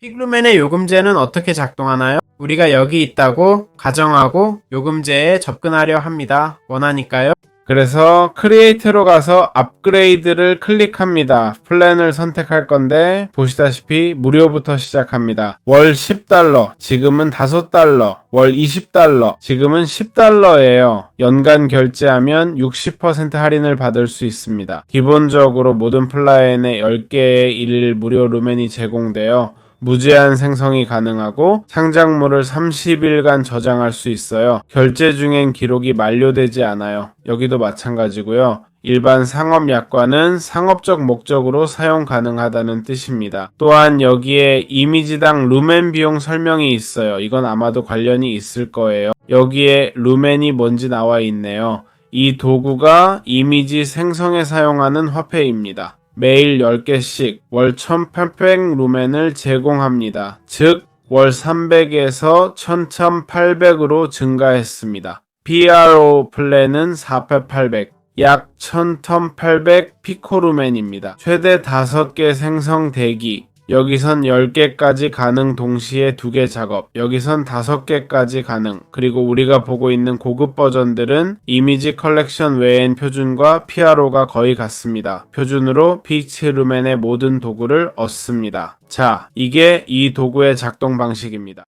픽루멘의 요금제는 어떻게 작동하나요? 우리가 여기 있다고 가정하고 요금제에 접근하려 합니다. 원하니까요. 그래서 크리에이트로 가서 업그레이드를 클릭합니다. 플랜을 선택할 건데 보시다시피 무료부터 시작합니다. 월 10달러, 지금은 5달러, 월 20달러, 지금은 10달러예요. 연간 결제하면 60% 할인을 받을 수 있습니다. 기본적으로 모든 플라엔에 10개의 일 무료 루멘이 제공되어 무제한 생성이 가능하고 창작물을 30일간 저장할 수 있어요. 결제 중엔 기록이 만료되지 않아요. 여기도 마찬가지고요. 일반 상업 약관은 상업적 목적으로 사용 가능하다는 뜻입니다. 또한 여기에 이미지당 루멘 비용 설명이 있어요. 이건 아마도 관련이 있을 거예요. 여기에 루멘이 뭔지 나와 있네요. 이 도구가 이미지 생성에 사용하는 화폐입니다. 매일 10개씩 월 1800 루멘을 제공합니다. 즉, 월 300에서 1,800으로 증가했습니다. PRO 플랜은 4800, 약 1,800 피코루멘입니다. 최대 5개 생성 대기, 여기선 10개까지 가능 동시에 2개 작업, 여기선 5개까지 가능, 그리고 우리가 보고 있는 고급 버전들은 이미지 컬렉션 외엔 표준과 PRO가 거의 같습니다. 표준으로 피치 루멘의 모든 도구를 얻습니다. 자, 이게 이 도구의 작동 방식입니다.